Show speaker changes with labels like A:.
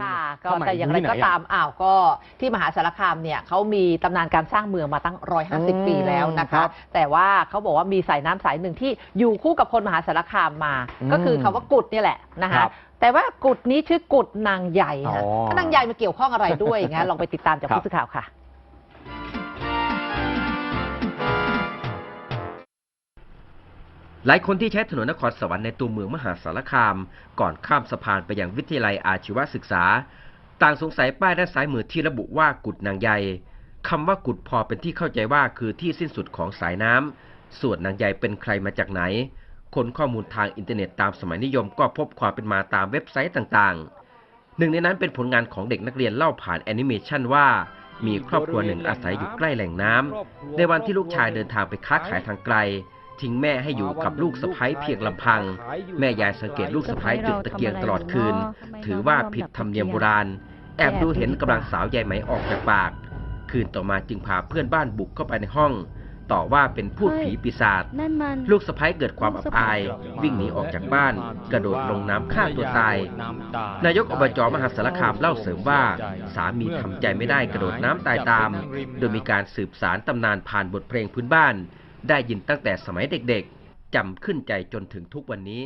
A: ค่ะก็
B: เข้ามา
A: แต่อย่างไร
B: ที่ไหน
A: ก็
B: อะ
A: ตามอ้าวก็ที่มหาสารคามเนี่ยเขามีตำนานการสร้างเมืองมาตั้ง
B: อืม
A: 150 ปีแล้วนะ
B: ครั
A: คะ
B: บ
A: แต่ว่าเขาบอกว่ามีสายน้ำสายหนึ่งที่อยู่คู่กับคนมหาสารคามมา
B: อืม
A: ก็คือคำว่ากุดเนี่ยแหละนะ
B: ครั
A: คะ
B: บ
A: แต่ว่ากุดนี้ชื่อกุดนางใหญ่ค่ะ
B: อ๋อ
A: นางใหญ่มาเกี่ยวข้องอะไรด้วยงั้นลองไปติดตามจาก
B: ครับ
A: ผู้สื่อข่าวค่ะ
C: หลายคนที่ใช้ถนนนครสวรรค์ในตัวเมืองมหาสารคาม ก่อนข้ามสะพานไปยังวิทยาลัยอาชีวศึกษา ต่างสงสัยป้ายด้านซ้ายมือที่ระบุว่ากุดนางใยคำว่ากุดพอเป็นที่เข้าใจว่าคือที่สิ้นสุดของสายน้ำส่วนนางใยเป็นใครมาจากไหน คนข้อมูลทางอินเทอร์เน็ตตามสมัยนิยมก็พบความเป็นมาตามเว็บไซต์ต่างๆ หนึ่งในนั้นเป็นผลงานของเด็กนักเรียนเล่าผ่านแอนิเมชันว่ามีครอบครัวหนึ่งอาศัยอยู่ใกล้แหล่งน้ำในวันที่ลูกชายเดินทางไปค้าขายทางไกล ทิ้งแม่ให้อยู่กับลูกสะพ้ยเพียงลำพัง แม่ยายสังเกตลูกสะพ้ยจุดตะเกียงตลอดคืน ถือว่าผิดธรรมเนียมโบราณ แอบดูเห็นกำลังสาวยายไหมออกจากปาก คืนต่อมาจึงพาเพื่อนบ้านบุกเข้าไปในห้อง ต่อว่าเป็นพูดผีปีศาจลูกสะพ้ยเกิดความอับอาย วิ่งหนีออกจากบ้าน กระโดดลงน้ำฆ่าตัวตาย นายกอบจมหาสารคามเล่าเสริมว่า สามีทำใจไม่ได้กระโดดน้ำตายตาม โดยมีการสืบสารตำนานผ่านบทเพลงพื้นบ้าน ได้ยินตั้งแต่สมัยเด็กๆจำขึ้นใจจนถึงทุกวันนี้